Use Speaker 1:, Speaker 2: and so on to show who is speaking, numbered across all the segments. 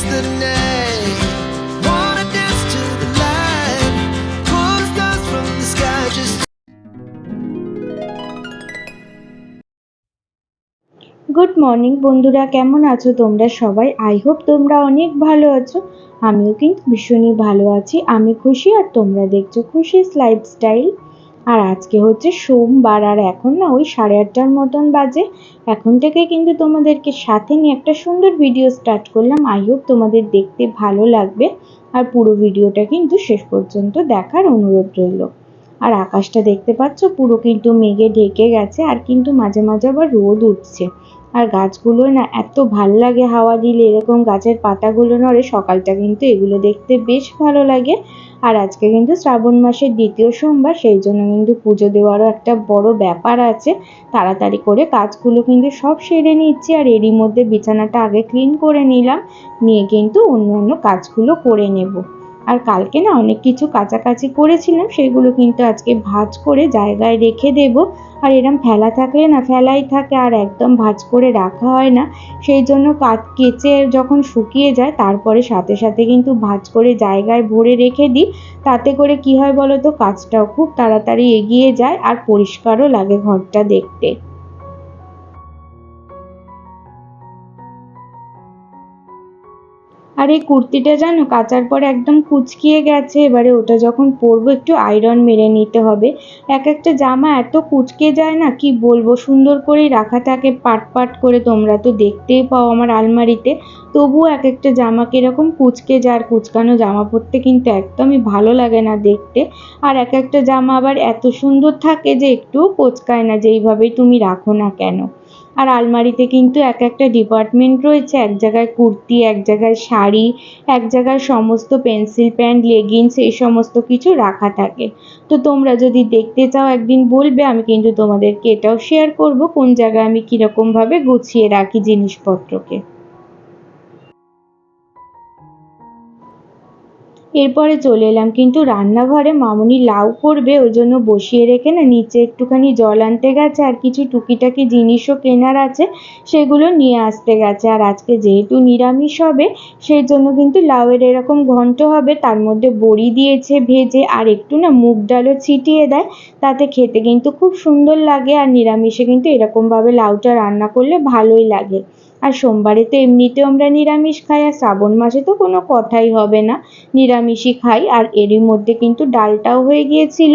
Speaker 1: Good morning বন্ধুরা। কেমন আছো তোমরা সবাই? আই হোপ তোমরা অনেক ভালো আছো। আমিও কিন্তু ভীষণই ভালো আছি। আমি খুশি আর তোমরা দেখছ খুশি লাইফস্টাইল আর আজকে হচ্ছে সোমবার, আর এখন না ওই সাড়ে আটটার মতন বাজে। এখন থেকে কিন্তু তোমাদেরকে সাথে নিয়ে একটা সুন্দর ভিডিও স্টার্ট করলাম। আই হোপ তোমাদের দেখতে ভালো লাগবে। আর পুরো ভিডিওটা কিন্তু শেষ পর্যন্ত দেখার অনুরোধ রইল। আর আকাশটা দেখতে পাচ্ছ, পুরো কিন্তু মেঘে ঢেকে গেছে, আর কিন্তু মাঝে মাঝে আবার রোদ উঠছে। আর গাছগুলো না এত ভালো লাগে হাওয়া দিলে, এরকম গাছের পাতাগুলো নড়ে সকালটা কিন্তু এগুলো দেখতে বেশ ভালো লাগে। আর আজকে কিন্তু শ্রাবণ মাসের দ্বিতীয় সোমবার, সেই জন্য কিন্তু পুজো দেওয়ারও একটা বড় ব্যাপার আছে। তাড়াতাড়ি করে কাজগুলো কিন্তু সব সেরে নিচ্ছি আর এরই মধ্যে বিছানাটা আগে ক্লিন করে নিলাম। নিয়ে কিন্তু অন্য অন্য কাজগুলো করে নেব। আর কালকে না অনেক কিছু কাচাকাচি করেছিলাম, সেগুলো কিন্তু আজকে ভাঁজ করে জায়গায় রেখে দেব। আর এরম ফেলা থাকলে না, ফেলাই থাকে আর একদম ভাঁজ করে রাখা হয় না। সেই জন্য কেচে যখন শুকিয়ে যায়, তারপরে সাথে সাথে কিন্তু ভাঁজ করে জায়গায় ভরে রেখে দিই। তাতে করে কি হয় বলো তো কাজটাও খুব তাড়াতাড়ি এগিয়ে যায় আর পরিষ্কারও লাগে ঘরটা দেখতে। আর এই কুর্তিটা জানো, কাচার পর একদম কুচকিয়ে গেছে। এবারে ওটা যখন পরবো, একটু আয়রন মেরে নিতে হবে। এক একটা জামা এত কুচকে যায় না, কি বলব? সুন্দর করেই রাখা থাকে, পাট পাট করে তোমরা তো দেখতেই পাও আমার আলমারিতে। তবুও এক একটা জামা কীরকম কুচকে যায় কুচকানো জামা পরতে কিন্তু একদমই ভালো লাগে না দেখতে। আর এক একটা জামা আবার এত সুন্দর থাকে যে একটু কোচকায় না, যেইভাবেই তুমি রাখো না কেন। আর আলমারিতে কিন্তু এক একটা ডিপার্টমেন্ট রয়েছে। এক জায়গায় কুর্তি, এক জায়গায় শাড়ি, এক জায়গায় সমস্ত পেন্সিল প্যান্ট লেগিংস এই সমস্ত কিছু রাখা থাকে। তো তোমরা যদি দেখতে চাও, একদিন বলবে, আমি কিন্তু তোমাদেরকে এটাও শেয়ার করব, কোন জায়গায় আমি কীরকমভাবে গুছিয়ে রাখি জিনিসপত্রকে। এরপরে চলে এলাম। কিন্তু রান্নাঘরে মামুনি লাউ করবে, ওই জন্য বসিয়ে রেখে না নিচে একটুখানি জল আনতে গেছে, আর কিছু টুকিটাকি জিনিসও কেনার আছে, সেগুলো নিয়ে আসতে গেছে। আর আজকে যেহেতু নিরামিষ হবে, সেই জন্য কিন্তু লাউয়ের এরকম ঘন্ট হবে, তার মধ্যে বড়ি দিয়েছে ভেজে, আর একটু না মুগ ডালও ছিটিয়ে দেয়, তাতে খেতে কিন্তু খুব সুন্দর লাগে। আর নিরামিষে কিন্তু এরকমভাবে লাউটা রান্না করলে ভালোই লাগে। আর সোমবারে তো এমনিতেও আমরা নিরামিষ খাই, আর শ্রাবণ মাসে তো কোনো কথাই হবে না। নিরামিষই খাই, আর এরই মধ্যে কিন্তু ডালটাও হয়ে গিয়েছিল।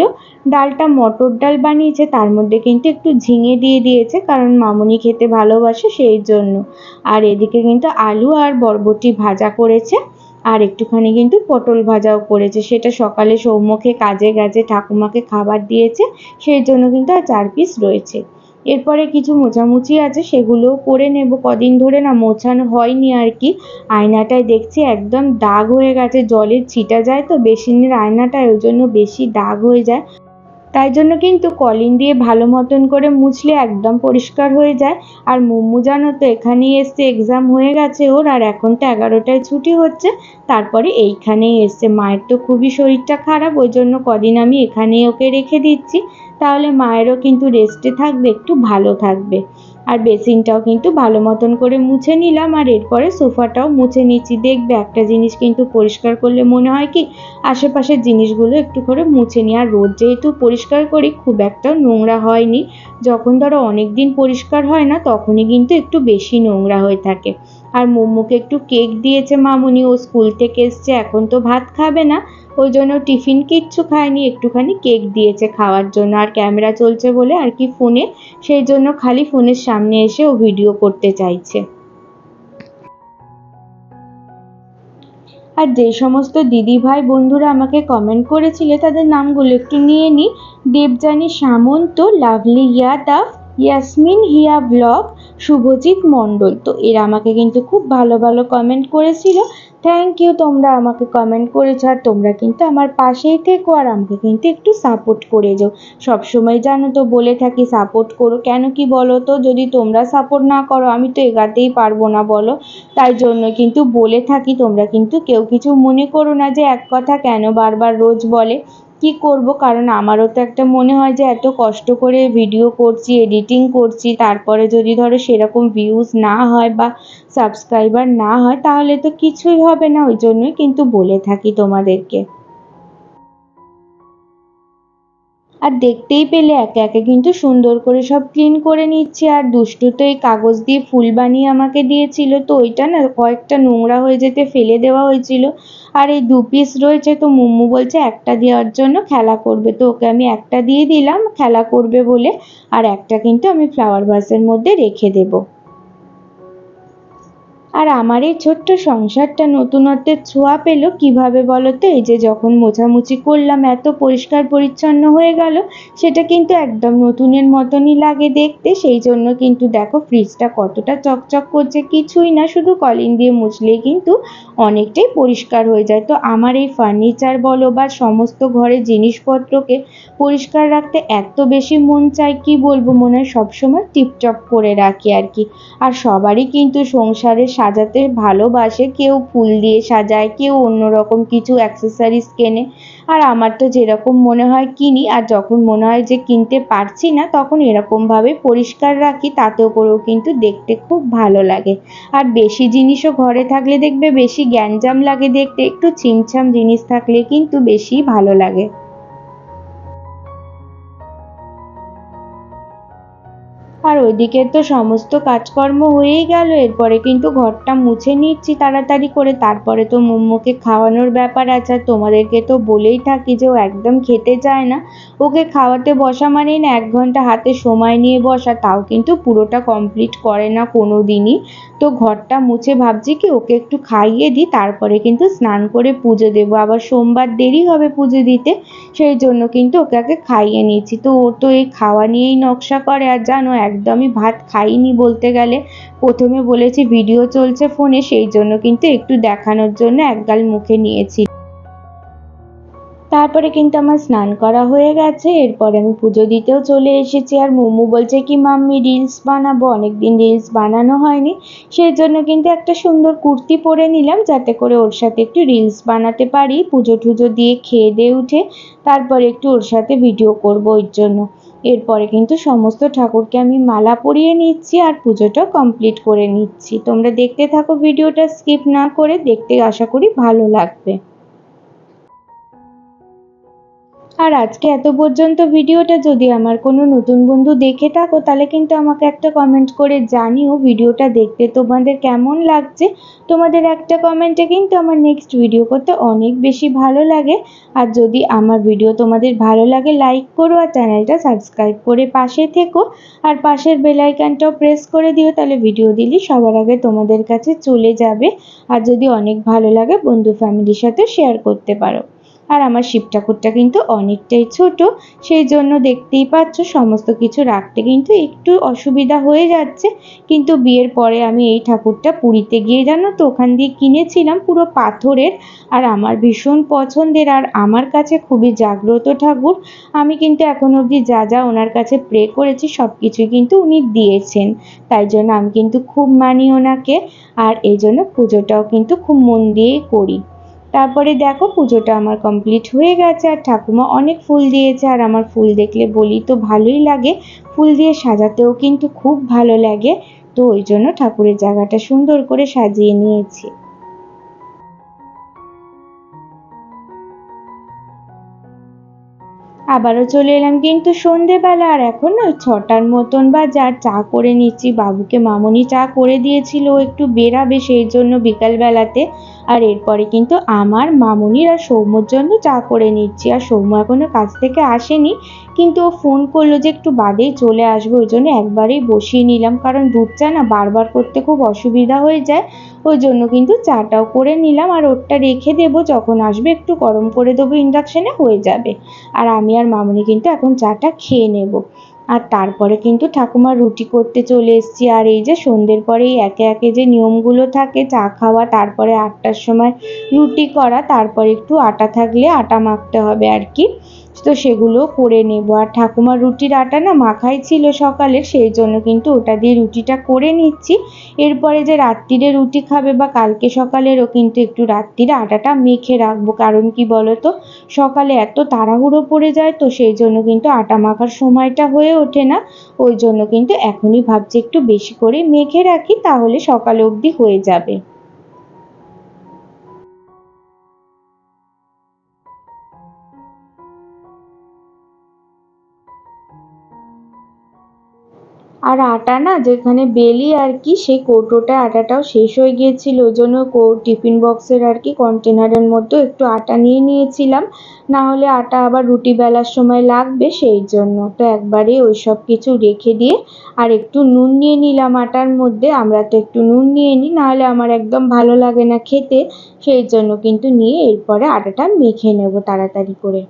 Speaker 1: ডালটা মটর ডাল বানিয়েছে, তার মধ্যে কিন্তু একটু ঝিঙে দিয়ে দিয়েছে, কারণ মামুনি খেতে ভালোবাসে সেই জন্য। আর এদিকে কিন্তু আলু আর বরবটি ভাজা করেছে, আর একটুখানি কিন্তু পটল ভাজাও করেছে। সেটা সকালে সৌম্যকে কাজে গেছে ঠাকুমাকে খাবার দিয়েছে, সেই জন্য কিন্তু আর চার পিস রয়েছে। এরপরে কিছু মোছামুছি আছে, সেগুলোও করে নেব। কদিন ধরে না মোছানো হয়নি আর কি। আয়নাটায় দেখছি একদম দাগ হয়ে গেছে, জলের ছিটা যায় তো, বেসিনের আয়নাটায়, ওই জন্য বেশি দাগ হয়ে যায়। তাই জন্য কিন্তু কলিন দিয়ে ভালো মতন করে মুছলে একদম পরিষ্কার হয়ে যায়। আর মোমো জানো তো, এখানেই এসছে এক্সাম হয়ে গেছে ওর, আর এখন তো এগারোটায় ছুটি হচ্ছে। তারপরে এইখানেই এসছে। মায়ের তো খুবই শরীরটা খারাপ, ওই জন্য কদিন আমি এখানেই ওকে রেখে দিচ্ছি। তাহলে মায়েরও কিন্তু রেস্টে থাকবে, একটু ভালো থাকবে। আর বেসিনটাও কিন্তু ভালো মতন করে মুছে নিলাম, আর এরপরে সোফাটাও মুছে নিচ্ছি। দেখবে একটা জিনিস কিন্তু পরিষ্কার করলে মনে হয় কি, আশেপাশের জিনিসগুলো একটু করে মুছে নিই। আর রোজ যেহেতু পরিষ্কার করি, খুব একটা নোংরা হয়নি। যখন ধরো অনেক দিন পরিষ্কার হয় না, তখনই কিন্তু একটু বেশি নোংরা হয়ে থাকে। আর মোমোকে একটু কেক দিয়েছে মামুনি, ও স্কুল থেকে এসছে, এখন তো ভাত খাবে না। ওই জন্য টিফিন কিচ্ছু খায়নি, একটুখানি কেক দিয়েছে খাওয়ার জন্য। আর ক্যামেরা চলছে বলে আর কি ফোনে, সেই জন্য খালি ফোনের সামনে এসে ও ভিডিও করতে চাইছে। আর যে সমস্ত দিদি ভাই বন্ধুরা আমাকে কমেন্ট করেছিলে, তাদের নামগুলো একটু নিয়ে নিই দেবযানী সামন্ত, লাভলি ইয়াদাব ইয়াসমিন হিয়া ব্লগ শুভজিৎ মণ্ডল তো এরা আমাকে কিন্তু খুব ভালো ভালো কমেন্ট করেছিল। থ্যাংক ইউ তোমরা আমাকে কমেন্ট করেছ আর তোমরা কিন্তু আমার পাশেই থেকো আর আমাকে কিন্তু একটু সাপোর্ট করে যাও। সবসময় জানো তো, বলে থাকি সাপোর্ট করো। কেন কি বলো তো, যদি তোমরা সাপোর্ট না করো, আমি তো এগাতেই পারব না, বলো। তাই জন্য কিন্তু বলে থাকি, তোমরা কিন্তু কেউ কিছু মনে করো না যে এক কথা কেন বারবার রোজ বলে। কি করব? কারণ আমারও তো একটা মনে হয় যে এত কষ্ট করে ভিডিও করছি এডিটিং করছি, তারপরে যদি ধরো সেরকম ভিউজ না হয় বা সাবস্ক্রাইবার না হয়, তাহলে তো কিছুই হবে না, ওই জন্যই কিন্তু বলে থাকি তোমাদেরকে। আর দেখতেই পেলে একে একে কিন্তু সুন্দর করে সব ক্লিন করে নিচ্ছি। আর দুষ্টু তো এই কাগজ দিয়ে ফুল বানিয়ে আমাকে দিয়েছিল। তো ওইটা না কয়েকটা নোংরা হয়ে যেতে ফেলে দেওয়া হয়েছিল। আর এই দু পিস রয়েছে তো মুম্মু বলছে একটা দেওয়ার জন্য খেলা করবে। তো ওকে আমি একটা দিয়ে দিলাম, খেলা করবে বলে। আর একটা কিন্তু আমি ফ্লাওয়ার ভাসের মধ্যে রেখে দেবো। আর আমার এই ছোট্ট সংসারটা নতুনত্বের ছোঁয়া পেল কীভাবে বলো তো এই যে যখন মোছামুছি করলাম, এত পরিষ্কার পরিচ্ছন্ন হয়ে গেল, সেটা কিন্তু একদম নতুনের মতনই লাগে দেখতে। সেই জন্য কিন্তু দেখো ফ্রিজটা কতটা চকচক করছে, কিছুই না, শুধু কলিন দিয়ে মুছলেই কিন্তু অনেকটাই পরিষ্কার হয়ে যায়। তো আমার এই ফার্নিচার বলো বা সমস্ত ঘরের জিনিসপত্রকে পরিষ্কার রাখতে এত বেশি মন চায়, কি বলব? মনে হয় সবসময় টিপটপ করে রাখি আর কি। আর সবারই কিন্তু সংসারের সাজাতে ভালোবাসে, কেউ ফুল দিয়ে সাজায়, কেউ অন্যরকম কিছু অ্যাক্সেসারিজ কেনে। আর আমার তো যেরকম মনে হয় কিনি, আর যখন মনে হয় যে কিনতে পারছি না, তখন এরকমভাবে পরিষ্কার রাখি, তাতেও করেও কিন্তু দেখতে খুব ভালো লাগে। আর বেশি জিনিসও ঘরে থাকলে দেখবে, বেশি গ্যাঞ্জাম লাগে দেখতে, একটু ছিমছাম জিনিস থাকলে কিন্তু বেশি ভালো লাগে। আর ওইদিকে তো সমস্ত কাজকর্ম হয়েই গেল। এরপরে কিন্তু ঘরটা মুছে নিচ্ছি তাড়াতাড়ি করে। তারপরে তো মোমোকে খাওয়ানোর ব্যাপার আছে। আর তোমাদেরকে তো বলেই থাকি যে ও একদম খেতে চায় না। ওকে খাওয়াতে বসা মানেই না, এক ঘণ্টা হাতে সময় নিয়ে বসা। তাও কিন্তু পুরোটা কমপ্লিট করে না কোনো দিনই তো ঘরটা মুছে ভাবছি কি, ওকে একটু খাইয়ে দিই। তারপরে কিন্তু স্নান করে পুজো দেবো। আবার সোমবার দেরি হবে পুজো দিতে। সেই জন্য কিন্তু ওকে আগে খাইয়ে নিয়েছি তো ও তো এই খাওয়া নিয়েই নকশা করে। আর জানো একদমই ভাত খাইনি বলতে গেলে। প্রথমে বলেছি ভিডিও চলছে ফোনে সেই জন্য কিন্তু একটু দেখানোর জন্য একগাল মুখে নিয়েছি। তারপরে কিন্তু আমার স্নান করা হয়ে গেছে, এরপরে আমি পুজো দিতেও চলে এসেছি। আর মোমো বলছে কি, মাম্মি রিলস বানাবো। অনেকদিন রিলস বানানো হয়নি। সেই জন্য কিন্তু একটা সুন্দর কুর্তি পরে নিলাম, যাতে করে ওর সাথে একটু রিলস বানাতে পারি পুজো টুজো দিয়ে খেয়ে দিয়ে উঠে। তারপরে একটু ওর সাথে ভিডিও করব ওর জন্য। এরপরে কিন্তু সমস্ত ঠাকুরকে আমি মালা পরিয়ে নিচ্ছি আর পুজোটা কমপ্লিট করে নিচ্ছি। তোমরা দেখতে থাকো, ভিডিওটা স্কিপ না করে দেখতে আশা করি ভালো লাগবে। আর আজকে এত পর্যন্ত ভিডিওটা যদি আমার কোনো নতুন বন্ধু দেখে থাকো, তাহলে কিন্তু আমাকে একটা কমেন্ট করে জানিও ভিডিওটা দেখতে তোমাদের কেমন লাগছে। তোমাদের একটা কমেন্টে কিন্তু আমার নেক্সট ভিডিও করতে অনেক বেশি ভালো লাগে। আর যদি আমার ভিডিও তোমাদের ভালো লাগে লাইক করো আর চ্যানেলটা সাবস্ক্রাইব করে পাশে থেকো। আর পাশের বেলাইকানটাও প্রেস করে দিও, তাহলে ভিডিও দিলে সবার আগে তোমাদের কাছে চলে যাবে। আর যদি অনেক ভালো লাগে, বন্ধু ফ্যামিলির সাথে শেয়ার করতে পারো। আর আমার শিব ঠাকুরটা কিন্তু অনেকটাই ছোট, সেই জন্য দেখতেই পাচ্ছ সমস্ত কিছু রাখতে কিন্তু একটু অসুবিধা হয়ে যাচ্ছে। কিন্তু বিয়ের পরে আমি এই ঠাকুরটা পুরীতে গিয়ে জানো তো, ওখান দিয়ে কিনেছিলাম পুরো পাথরের। আর আমার ভীষণ পছন্দের আর আমার কাছে খুবই জাগ্রত ঠাকুর। আমি কিন্তু এখন অবধি যা যা ওনার কাছে প্রে করেছি সব কিছুই কিন্তু উনি দিয়েছেন। তাই জন্য আমি কিন্তু খুব মানি ওনাকে। আর এই জন্য পুজোটাও কিন্তু খুব মন দিয়েই করি। তারপরে দেখো পুজোটা আমার কমপ্লিট হয়ে গেছে, আর ঠাকুমা অনেক ফুল দিয়েছে, আর আমার ফুল দেখলে বলি তো ভালোই লাগে। ফুল দিয়ে সাজাতেও কিন্তু খুব ভালো লাগে, তো ওই জন্য ঠাকুরের জায়গাটা সুন্দর করে সাজিয়ে নিয়েছি। আবারও চলে এলাম, কিন্তু সন্ধেবেলা আর এখন ওই ছটার মতন বা যা চা করে নিচ্ছি, বাবুকে মামনি চা করে দিয়েছিল একটু বেরাবে সেই জন্য বিকালবেলাতে। আর এরপরে কিন্তু আমার মামনির আর সৌম্যর জন্য চা করে নিচ্ছি, আর সৌম্য এখনও কাজ থেকে আসেনি, কিন্তু ও ফোন করল যে একটু বাদেই চলে আসবে, ওই জন্য একবারেই বসিয়ে নিলাম, কারণ দুধ চা না বারবার করতে খুব অসুবিধা হয়ে যায়। ওই জন্য কিন্তু চাটাও করে নিলাম আর ওরটা রেখে দেবো। যখন আসবে একটু গরম করে দেবো ইন্ডাকশানে হয়ে যাবে। আর আমি আর মামনি কিন্তু এখন চাটা খেয়ে নেব। আর তারপরে কিন্তু ঠাকুমা রুটি করতে চলে এসেছি। আর এই যে সন্ধ্যের পরেই একে একে যে নিয়মগুলো থাকে, চা খাওয়া, তারপরে আটটার সময় রুটি করা, তারপরে একটু আটা থাকলে আটা মাখতে হবে আর কি। তো সেগুলো করে নেব। আর ঠাকুমার রুটির আটা না মাখাই ছিল সকালে, সেই জন্য কিন্তু ওটা দিয়ে রুটিটা করে নিচ্ছি। এরপরে যে রাত্রিরে রুটি খাবে বা কালকে সকালেরও কিন্তু একটু রাত্রিরে আটাটা মেখে রাখব। কারণ কি বলো তো সকালে এত তাড়াহুড়ো পড়ে যায় তো সেই জন্য কিন্তু আটা মাখার সময়টা হয়ে ওঠে না। ওই জন্য কিন্তু এখনই ভাবছি একটু বেশি করে মেখে রাখি, তাহলে সকালে অবধি হয়ে যাবে। আর আটা না, যেখানে বেলি আর কি, সেই কৌটোটা, আটাটাও শেষ হয়ে গিয়েছিল। ওই জন্য টিফিন বক্সের আর কি, কন্টেনারের মধ্যে একটু আটা নিয়ে নিয়েছিলাম। না হলে আটা আবার রুটি বেলার সময় লাগবে সেই জন্য। তো একবারে ওই সব কিছু রেখে দিয়ে আর একটু নুন নিয়ে নিলাম আটার মধ্যে। আমরা তো একটু নুন নিয়ে নিই নাহলে আমার একদম ভালো লাগে না খেতে। সেই জন্য কিন্তু নিয়ে এরপরে আটাটা মেখে নেব তাড়াতাড়ি করে।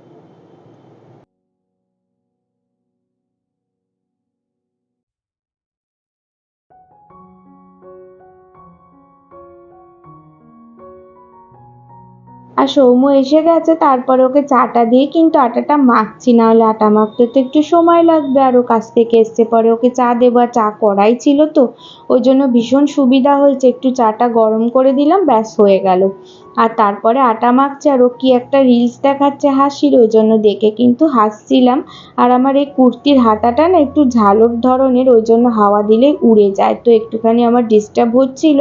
Speaker 1: আর সৌম্য এসে গেছে, তারপরে ওকে চাটা দিয়ে কিন্তু আটাটা মাখছি না হলে আটা মাখতে তো একটু সময় লাগবে। আর ও কাছ থেকে এসছে, পরে ওকে চা দেবো, আর চা করাই ছিল তো, ওই জন্য ভীষণ সুবিধা হয়েছে। একটু চাটা গরম করে দিলাম, ব্যাস হয়ে গেল। আর তারপরে আটা মাখছে আর ও কি একটা রিলস দেখাচ্ছে হাসির, ওই জন্য দেখে কিন্তু হাসছিলাম। আর আমার এই কুর্তির হাতাটা না একটু ঝালর ধরনের, ওই জন্য হাওয়া দিলেই উড়ে যায়। তো একটুখানি আমার ডিস্টার্ব হচ্ছিল,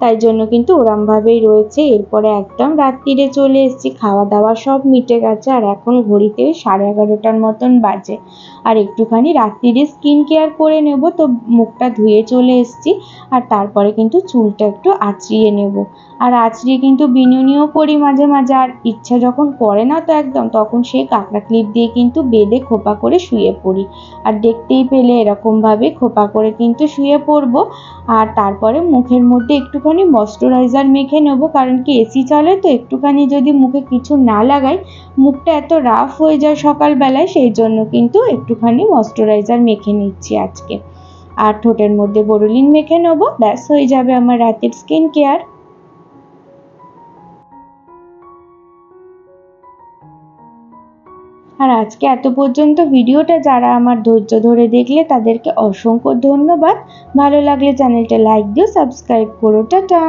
Speaker 1: তাই জন্য কিন্তু ওরমভাবেই রয়েছে। এরপরে একদম রাত্রিরে চলে এসেছি খাওয়া দাওয়া সব মিটে গেছে আর এখন ঘড়িতে সাড়ে এগারোটার মতন বাজে। আর একটুখানি রাত্রিরে স্কিন কেয়ার করে নেব, তো মুখটা ধুয়ে চলে এসেছি। আর তারপরে কিন্তু চুলটা একটু আঁচড়িয়ে নেব। আর আঁচড়িয়ে কিন্তু বিনুনিও করি মাঝে মাঝে, আর ইচ্ছা যখন করে না তো একদম, তখন সেই কাঁকড়া ক্লিপ দিয়ে কিন্তু বেঁধে খোপা করে শুয়ে পড়ি। আর দেখতেই পেলে এরকমভাবে খোপা করে কিন্তু শুয়ে পড়ব। আর তারপরে মুখের মধ্যে একটুখানি ময়শ্চারাইজার মেখে নেব, কারণ কি এসি চলে তো একটুখানি যদি মুখে কিছু না লাগাই, মুখটা এত রাফ হয়ে যায় সকালবেলায়, সেই জন্য কিন্তু একটুখানি ময়শ্চারাইজার মেখে নিচ্ছি আজকে। আর ঠোঁটের মধ্যে বোরোলিন মেখে নেব, ব্যাস হয়ে যাবে আমার রাতের স্কিন কেয়ার। আর আজকে এত পর্যন্ত ভিডিওটা যারা আমার ধৈর্য ধরে দেখলে তাদেরকে অসংখ্য ধন্যবাদ। ভালো লাগলে চ্যানেলটা লাইক দিও, সাবস্ক্রাইব করো, টাটা।